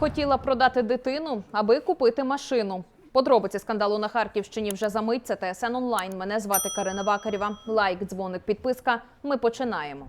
Хотіла продати дитину, аби купити машину. Подробиці скандалу на Харківщині вже за мить. Це ТСН онлайн. Мене звати Карина Вакарєва. Лайк, дзвоник, підписка. Ми починаємо.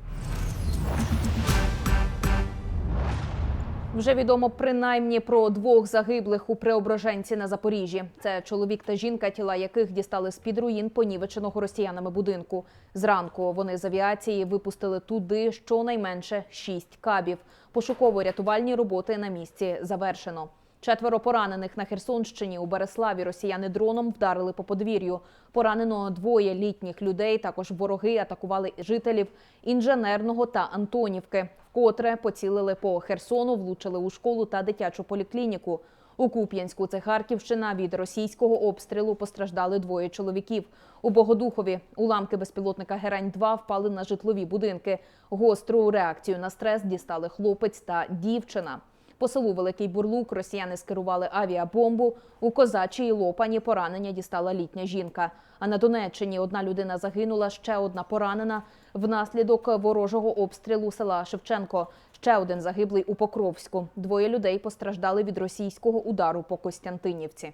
Вже відомо принаймні про двох загиблих у Преображенці на Запоріжжі. Це чоловік та жінка, тіла яких дістали з під руїн понівеченого росіянами будинку. Зранку вони з авіації випустили туди щонайменше шість кабів. Пошуково-рятувальні роботи на місці завершено. Четверо поранених на Херсонщині у Береславі росіяни дроном вдарили по подвір'ю. Поранено двоє літніх людей. Також вороги атакували жителів інженерного та Антонівки. Вкотре поцілили по Херсону, влучили у школу та дитячу поліклініку. У Куп'янську це Харківщина від російського обстрілу постраждали двоє чоловіків. У Богодухові уламки безпілотника Герань-2 впали на житлові будинки. Гостру реакцію на стрес дістали хлопець та дівчина. По селу Великий Бурлук росіяни скерували авіабомбу. У Козачій Лопані поранення дістала літня жінка. А на Донеччині одна людина загинула, ще одна поранена внаслідок ворожого обстрілу села Шевченко. Ще один загиблий у Покровську. Двоє людей постраждали від російського удару по Костянтинівці.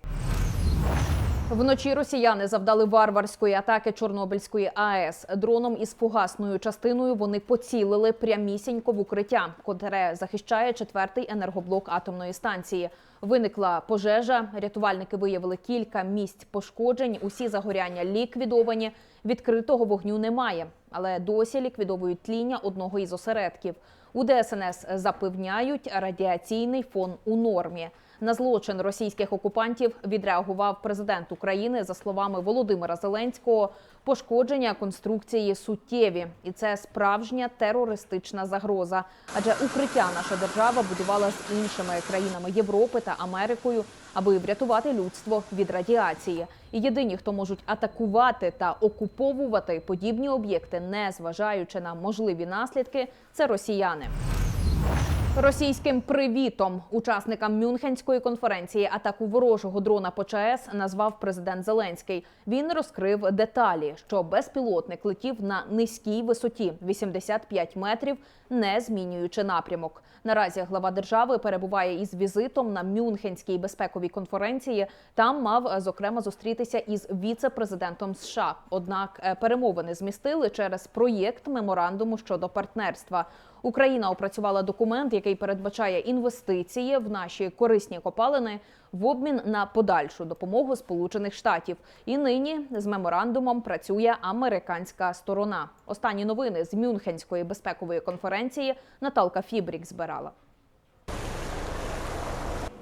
Вночі росіяни завдали варварської атаки Чорнобильської АЕС. Дроном із фугасною частиною вони поцілили прямісінько в укриття, котре захищає четвертий енергоблок атомної станції. Виникла пожежа. Рятувальники виявили кілька місць пошкоджень. Усі загоряння ліквідовані. Відкритого вогню немає, але досі ліквідовують тління одного із осередків. У ДСНС запевняють, радіаційний фон у нормі. На злочин російських окупантів відреагував президент України за словами Володимира Зеленського. Пошкодження конструкції суттєві, і це справжня терористична загроза. Адже укриття наша держава будувала з іншими країнами Європи та Америкою, аби врятувати людство від радіації. І єдині, хто можуть атакувати та окуповувати подібні об'єкти, не зважаючи на можливі наслідки, це росіяни. Російським привітом учасникам Мюнхенської конференції атаку ворожого дрона по ЧАЕС назвав президент Зеленський. Він розкрив деталі, що безпілотник летів на низькій висоті 85 метрів, не змінюючи напрямок. Наразі глава держави перебуває із візитом на Мюнхенській безпековій конференції. Там мав зокрема зустрітися із віце-президентом США. Однак е, перемовини змістили через проєкт меморандуму щодо партнерства. Україна опрацювала документ, який передбачає інвестиції в наші корисні копалини в обмін на подальшу допомогу Сполучених Штатів. І нині з меморандумом працює американська сторона. Останні новини з Мюнхенської безпекової конференції Наталка Фібрік збирала.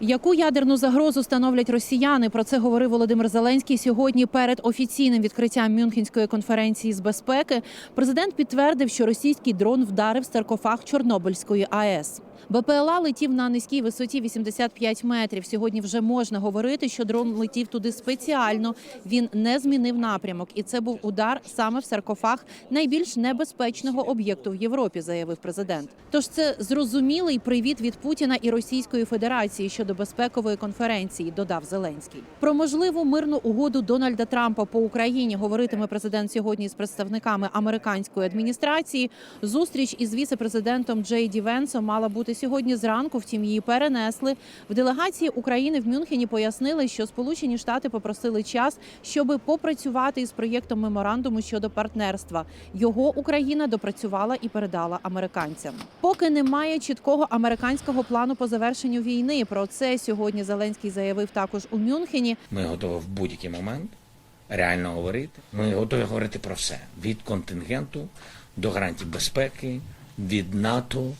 Яку ядерну загрозу становлять росіяни? Про це говорив Володимир Зеленський сьогодні перед офіційним відкриттям Мюнхенської конференції з безпеки. Президент підтвердив, що російський дрон вдарив саркофаг Чорнобильської АЕС. БПЛА летів на низькій висоті 85 метрів. Сьогодні вже можна говорити, що дрон летів туди спеціально. Він не змінив напрямок, і це був удар саме в саркофаг найбільш небезпечного об'єкту в Європі, заявив президент. Тож це зрозумілий привіт від Путіна і Російської Федерації щодо безпекової конференції, додав Зеленський. Про можливу мирну угоду Дональда Трампа по Україні говоритиме президент сьогодні з представниками американської адміністрації. Зустріч із віце-президентом Джей Ді Венсом мала бути сьогодні зранку. Втім, її перенесли. В делегації України в Мюнхені пояснили, що Сполучені Штати попросили час, щоб попрацювати із проєктом меморандуму щодо партнерства. Його Україна допрацювала і передала американцям. Поки немає чіткого американського плану по завершенню війни. Про це сьогодні Зеленський заявив також у Мюнхені. Ми готові в будь-який момент реально говорити. Ми готові говорити про все: від контингенту до гарантій безпеки, від НАТО.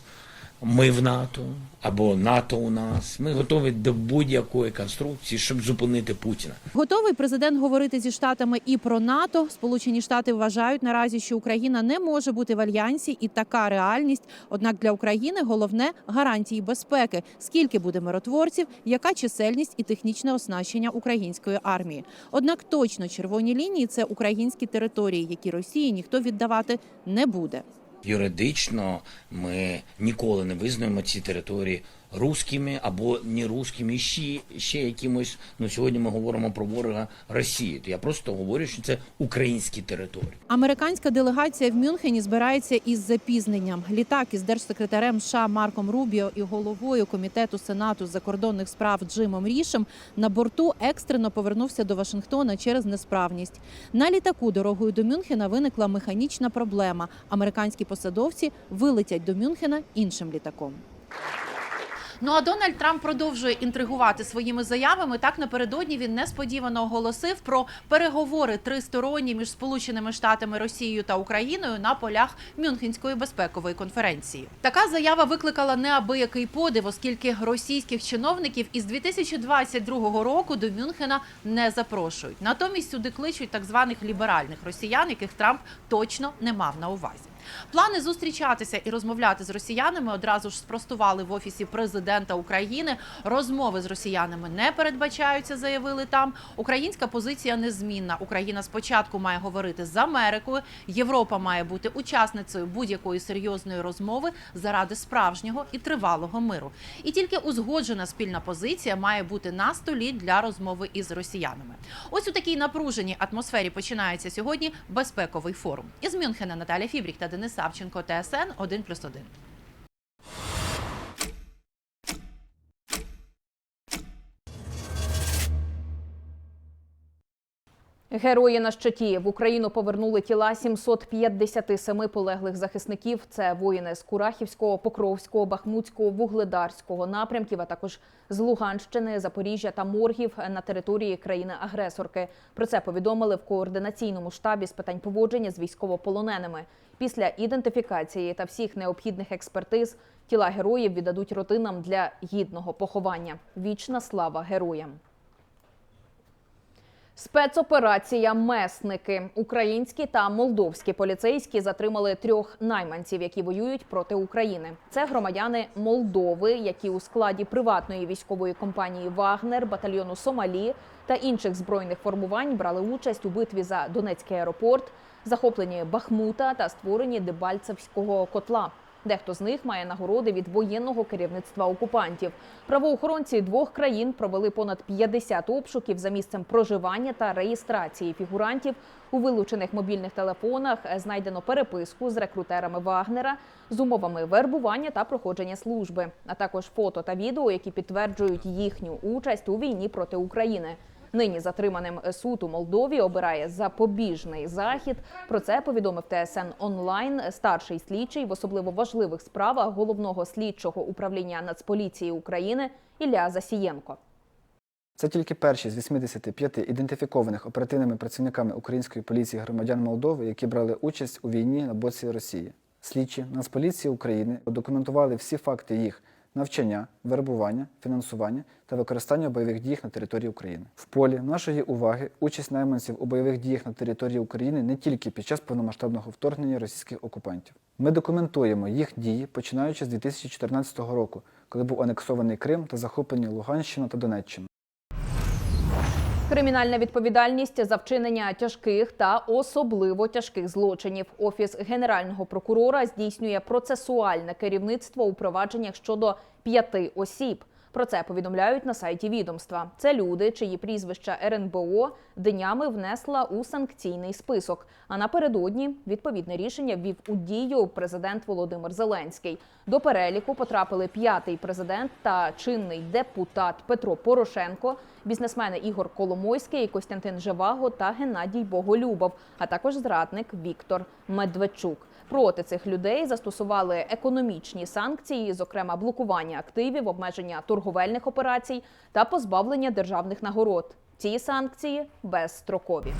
Ми в НАТО або НАТО у нас. Ми готові до будь-якої конструкції, щоб зупинити Путіна. Готовий президент говорити зі штатами і про НАТО. Сполучені Штати вважають наразі, що Україна не може бути в альянсі, і така реальність. Однак для України головне гарантії безпеки. Скільки буде миротворців, яка чисельність і технічне оснащення української армії. Однак точно червоні лінії це українські території, які Росії ніхто віддавати не буде. Юридично ми ніколи не визнаємо ці території русскими або не русскими, ще, ще якимось. Ну сьогодні ми говоримо про ворога Росії. То я просто говорю, що це українські території. Американська делегація в Мюнхені збирається із запізненням. Літак із держсекретарем США Марком Рубіо і головою комітету Сенату закордонних справ Джимом Рішем на борту екстрено повернувся до Вашингтона через несправність. На літаку дорогою до Мюнхена виникла механічна проблема. Американські посадовці вилетять до Мюнхена іншим літаком. Ну а Дональд Трамп продовжує інтригувати своїми заявами. Так напередодні він несподівано оголосив про переговори тристоронні між Сполученими Штатами, Росією та Україною на полях Мюнхенської безпекової конференції. Така заява викликала неабиякий подив, оскільки російських чиновників із 2022 року до Мюнхена не запрошують. Натомість сюди кличуть так званих ліберальних росіян, яких Трамп точно не мав на увазі. Плани зустрічатися і розмовляти з росіянами одразу ж спростували в офісі президента України. Розмови з росіянами не передбачаються, заявили там. Українська позиція незмінна. Україна спочатку має говорити з Америкою. Європа має бути учасницею будь-якої серйозної розмови заради справжнього і тривалого миру. І тільки узгоджена спільна позиція має бути на столі для розмови із росіянами. Ось у такій напруженій атмосфері починається сьогодні безпековий форум. Із Мюнхена Наталя Фібрік та Денис Савченко, ТСН 1+,1. Герої на щиті в Україну повернули тіла 757 полеглих захисників. Це воїни з Курахівського, Покровського, Бахмутського, Вугледарського напрямків, а також з Луганщини, Запоріжжя та Моргів на території країни-агресорки. Про це повідомили в координаційному штабі з питань поводження з військовополоненими. Після ідентифікації та всіх необхідних експертиз тіла героїв віддадуть родинам для гідного поховання. Вічна слава героям. Спецоперація Месники. Українські та молдовські поліцейські затримали трьох найманців, які воюють проти України. Це громадяни Молдови, які у складі приватної військової компанії Вагнер, батальйону Сомалі та інших збройних формувань брали участь у битві за Донецький аеропорт, захопленні Бахмута та створенні Дебальцевського котла. Дехто з них має нагороди від воєнного керівництва окупантів. Правоохоронці двох країн провели понад 50 обшуків за місцем проживання та реєстрації фігурантів. У вилучених мобільних телефонах знайдено переписку з рекрутерами Вагнера з умовами вербування та проходження служби, а також фото та відео, які підтверджують їхню участь у війні проти України. Нині затриманим суд у Молдові обирає запобіжний захід. Про це повідомив ТСН онлайн старший слідчий в особливо важливих справах головного слідчого управління Нацполіції України Ілля Засієнко. Це тільки перші з 85 ідентифікованих оперативними працівниками української поліції громадян Молдови, які брали участь у війні на боці Росії. Слідчі Нацполіції України документували всі факти їх навчання, вербування, фінансування та використання бойових дій на території України. В полі нашої уваги участь найманців у бойових діях на території України не тільки під час повномасштабного вторгнення російських окупантів. Ми документуємо їх дії починаючи з 2014 року, коли був анексований Крим та захоплені Луганщина та Донеччина. Кримінальна відповідальність за вчинення тяжких та особливо тяжких злочинів. Офіс генерального прокурора здійснює процесуальне керівництво у провадженнях щодо п'яти осіб. Про це повідомляють на сайті відомства. Це люди, чиї прізвища РНБО днями внесла у санкційний список. А напередодні відповідне рішення ввів у дію президент Володимир Зеленський. До переліку потрапили п'ятий президент та чинний депутат Петро Порошенко, бізнесмени Ігор Коломойський, Костянтин Живаго та Геннадій Боголюбов, а також зрадник Віктор Медведчук. Проти цих людей застосували економічні санкції, зокрема блокування активів, обмеження торговельних операцій та позбавлення державних нагород. Ці санкції безстрокові.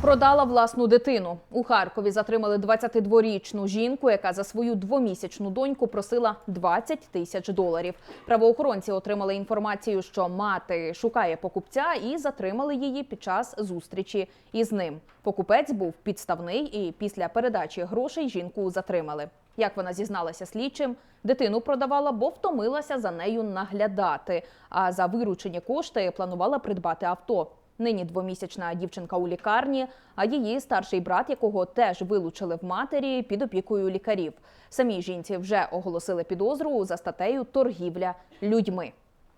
Продала власну дитину. У Харкові затримали 22-річну жінку, яка за свою двомісячну доньку просила 20 тисяч доларів. Правоохоронці отримали інформацію, що мати шукає покупця, і затримали її під час зустрічі із ним. Покупець був підставний, і після передачі грошей жінку затримали. Як вона зізналася слідчим, дитину продавала, бо втомилася за нею наглядати. А за виручені кошти планувала придбати авто. Нині двомісячна дівчинка у лікарні, а її старший брат, якого теж вилучили в матері, під опікою лікарів. Самій жінці вже оголосили підозру за статтею торгівля людьми.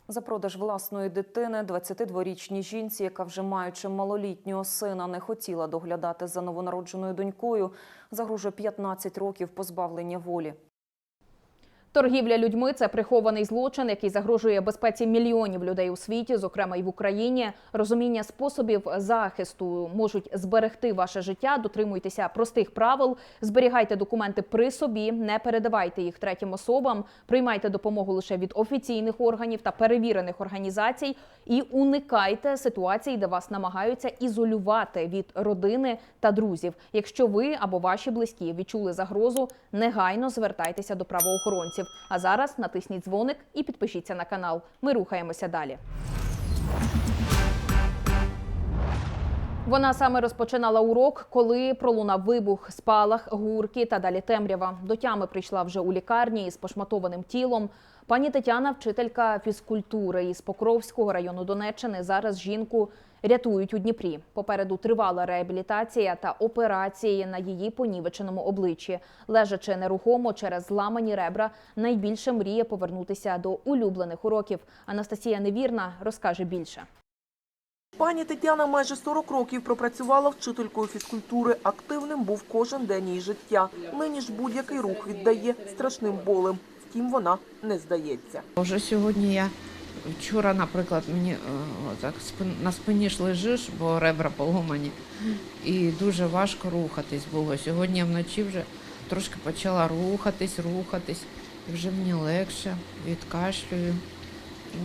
За продаж власної дитини 22-річній жінці, яка вже маючи малолітнього сина, не хотіла доглядати за новонародженою донькою, загрожує 15 років позбавлення волі. Торгівля людьми це прихований злочин, який загрожує безпеці мільйонів людей у світі, зокрема й в Україні. Розуміння способів захисту можуть зберегти ваше життя. Дотримуйтеся простих правил, зберігайте документи при собі, не передавайте їх третім особам, приймайте допомогу лише від офіційних органів та перевірених організацій і уникайте ситуацій, де вас намагаються ізолювати від родини та друзів. Якщо ви або ваші близькі відчули загрозу, негайно звертайтеся до правоохоронців. А зараз натисніть дзвоник і підпишіться на канал. Ми рухаємося далі. Вона саме розпочинала урок, коли пролунав вибух, спалах, гурки та далі темрява. До тями прийшла вже у лікарні із пошматованим тілом. Пані Тетяна, вчителька фізкультури із Покровського району Донеччини. Зараз жінку рятують у Дніпрі. Попереду тривала реабілітація та операції на її понівеченому обличчі. Лежачи нерухомо через зламані ребра, найбільше мріє повернутися до улюблених уроків. Анастасія Невірна розкаже більше. Пані Тетяна майже 40 років пропрацювала вчителькою фізкультури. Активним був кожен день її життя. Нині ж будь-який рух віддає страшним болем. Втім, вона не здається. Вже сьогодні я вчора, наприклад, мені е, так на спині ж лежиш, бо ребра поломані, і дуже важко рухатись було. Сьогодні вночі вже трошки почала рухатись, рухатись, і вже мені легше, відкашлюю.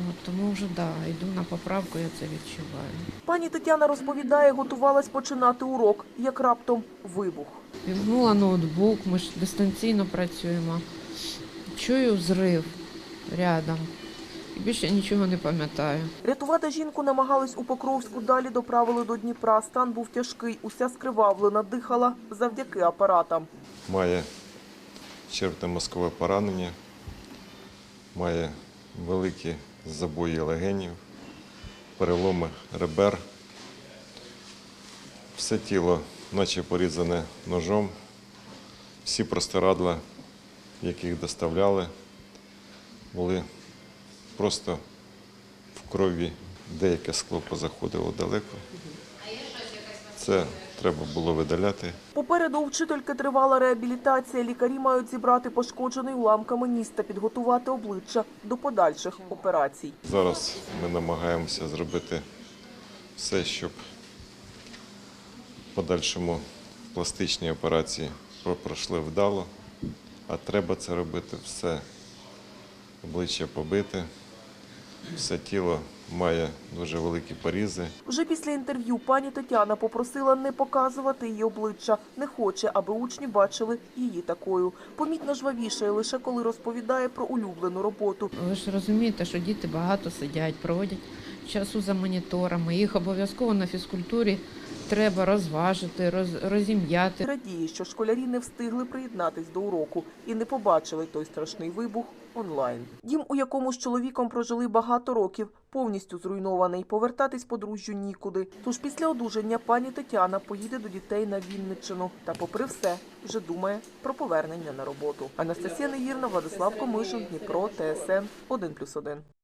От, тому вже да, йду на поправку, я це відчуваю. Пані Тетяна розповідає, готувалась починати урок, як раптом вибух. Вімкнула ноутбук, ми ж дистанційно працюємо. Чую зрив рядом. І більше нічого не пам'ятаю. Рятувати жінку намагались у Покровську, далі доправили до Дніпра. Стан був тяжкий, уся скривавлена, дихала завдяки апаратам. має черепно-мозкове поранення, має великі забої легенів, переломи ребер. Все тіло, наче порізане ножом. Всі простирадла, яких доставляли, були просто в крові. Деяке скло позаходило далеко. Це треба було видаляти. Попереду у вчительки тривала реабілітація. Лікарі мають зібрати пошкоджений уламками ніс та підготувати обличчя до подальших операцій. Зараз ми намагаємося зробити все, щоб в подальшому пластичні операції пройшли вдало, а треба це робити все обличчя побите, все тіло має дуже великі порізи. Вже після інтерв'ю пані Тетяна попросила не показувати її обличчя. Не хоче, аби учні бачили її такою. Помітно жвавішає лише коли розповідає про улюблену роботу. Ви ж розумієте, що діти багато сидять, проводять часу за моніторами. Їх обов'язково на фізкультурі треба розважити, роз, розім'яти. Радіє, що школярі не встигли приєднатись до уроку і не побачили той страшний вибух онлайн. Дім, у якому з чоловіком прожили багато років, повністю зруйнований. Повертатись подружжю нікуди. Тож після одужання пані Тетяна поїде до дітей на Вінниччину та, попри все, вже думає про повернення на роботу. Анастасія Негірна, Владислав Комишин, Дніпро, ТСН 1+,1.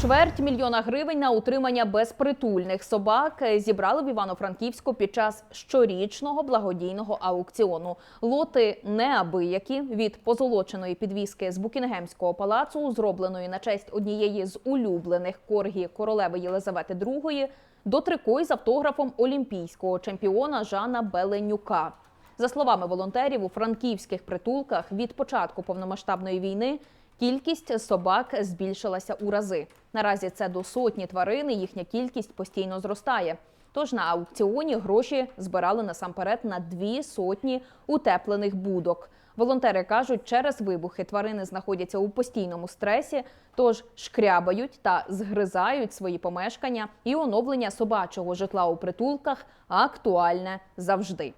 Чверть мільйона гривень на утримання безпритульних собак зібрали в Івано-Франківську під час щорічного благодійного аукціону. Лоти неабиякі від позолоченої підвіски з Букінгемського палацу, зробленої на честь однієї з улюблених коргі королеви Єлизавети II, до трикой з автографом олімпійського чемпіона Жана Беленюка. За словами волонтерів, у франківських притулках від початку повномасштабної війни кількість собак збільшилася у рази. Наразі це до сотні тварин, і їхня кількість постійно зростає. Тож на аукціоні гроші збирали насамперед на дві сотні утеплених будок. Волонтери кажуть, через вибухи тварини знаходяться у постійному стресі, тож шкрябають та згризають свої помешкання, і оновлення собачого житла у притулках актуальне завжди.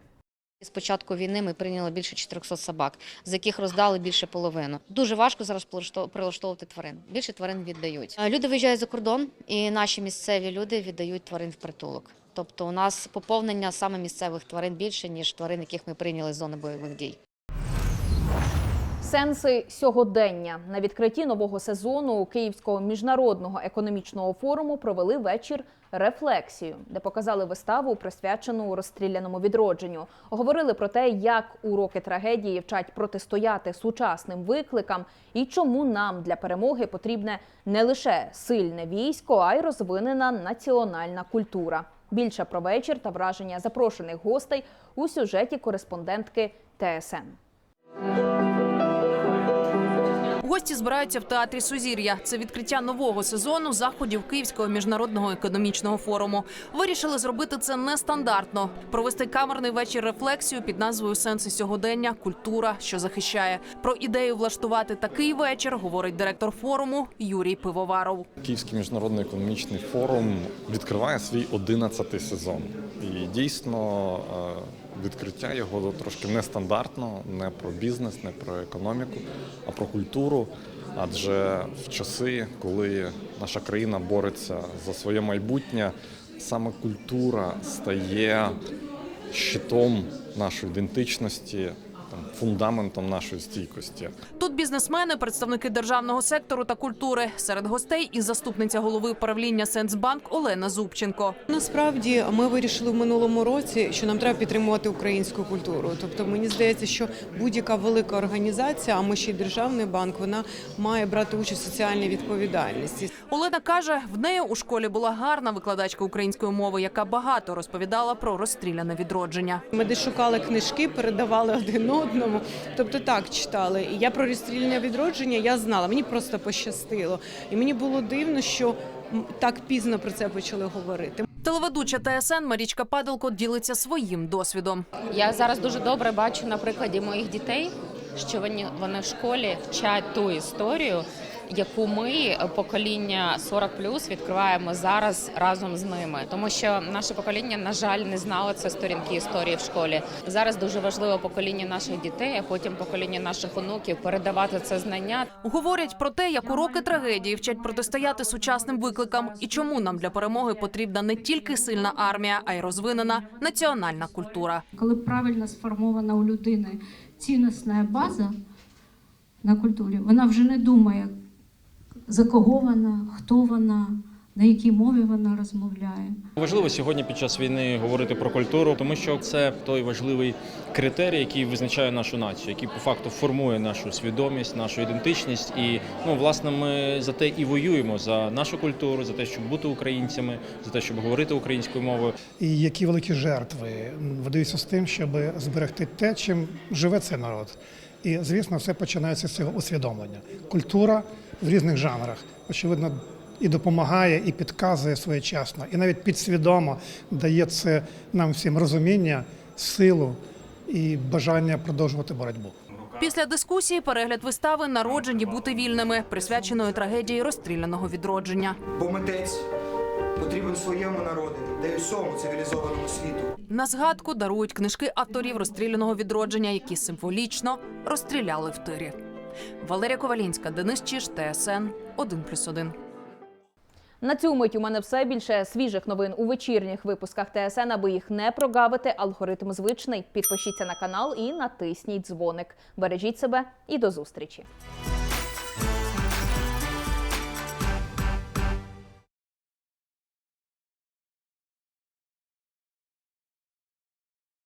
З початку війни ми прийняли більше 400 собак, з яких роздали більше половину. Дуже важко зараз прилаштов- прилаштовувати тварин. Більше тварин віддають. Е, Люди виїжджають за кордон, і наші місцеві люди віддають тварин в притулок. Тобто у нас поповнення саме місцевих тварин більше ніж тварин, яких ми прийняли з зони бойових дій. Сенси сьогодення на відкритті нового сезону Київського міжнародного економічного форуму провели вечір рефлексію, де показали виставу, присвячену розстріляному відродженню. Говорили про те, як уроки трагедії вчать протистояти сучасним викликам і чому нам для перемоги потрібне не лише сильне військо, а й розвинена національна культура. Більше про вечір та враження запрошених гостей у сюжеті кореспондентки ТСН. Гості збираються в театрі Сузір'я. Це відкриття нового сезону заходів Київського міжнародного економічного форуму. Вирішили зробити це нестандартно. Провести камерний вечір рефлексію під назвою Сенси сьогодення Культура, що захищає. Про ідею влаштувати такий вечір говорить директор форуму Юрій Пивоваров. Київський міжнародний економічний форум відкриває свій 11-й сезон. І дійсно е, відкриття його трошки нестандартно, не про бізнес, не про економіку, а про культуру. Адже в часи, коли наша країна бореться за своє майбутнє, саме культура стає щитом нашої ідентичності, там, фундаментом нашої стійкості. Тут бізнесмени, представники державного сектору та культури. Серед гостей і заступниця голови управління Сенсбанк Олена Зубченко. Насправді ми вирішили в минулому році, що нам треба підтримувати українську культуру. Тобто мені здається, що будь-яка велика організація, а ми ще й державний банк, вона має брати участь у соціальній відповідальності. Олена каже, в неї у школі була гарна викладачка української мови, яка багато розповідала про розстріляне відродження. Ми десь шукали книжки, передавали один одному. Тобто так читали. І я про розстрільне відродження я знала. Мені просто пощастило. І мені було дивно, що м, так пізно про це почали говорити. Телеведуча ТСН Марічка Падалко ділиться своїм досвідом. Я зараз дуже добре бачу на прикладі моїх дітей, що вони, вони в школі вчать ту історію, яку ми, покоління 40+, відкриваємо зараз разом з ними. Тому що наше покоління, на жаль, не знало це сторінки історії в школі. Зараз дуже важливо покоління наших дітей, а потім покоління наших онуків передавати це знання. Говорять про те, як уроки трагедії вчать протистояти сучасним викликам і чому нам для перемоги потрібна не тільки сильна армія, а й розвинена національна культура. коли правильно сформована у людини цінностна база на культурі, вона вже не думає, за кого вона, хто вона, на якій мові вона розмовляє. Важливо сьогодні під час війни говорити про культуру, тому що це той важливий критерій, який визначає нашу націю, який по факту формує нашу свідомість, нашу ідентичність. І ну власне ми за те і воюємо за нашу культуру, за те, щоб бути українцями, за те, щоб говорити українською мовою. І які великі жертви видаються з тим, щоб зберегти те, чим живе цей народ. І звісно, все починається з цього усвідомлення. Культура в різних жанрах, очевидно, і допомагає, і підказує своєчасно, і навіть підсвідомо дає це нам всім розуміння, силу і бажання продовжувати боротьбу. Після дискусії перегляд вистави Народжені бути вільними, присвяченої трагедії розстріляного відродження. Бо митець потрібен своєму народу, та й усьому цивілізованому світу. На згадку дарують книжки авторів розстріляного відродження, які символічно розстріляли в тирі. Валерія Ковалінська, Денис Чіш, ТСН 1+,1. На цю мить у мене все більше свіжих новин у вечірніх випусках ТСН. Аби їх не прогавити, алгоритм звичний. Підпишіться на канал і натисніть дзвоник. Бережіть себе і до зустрічі.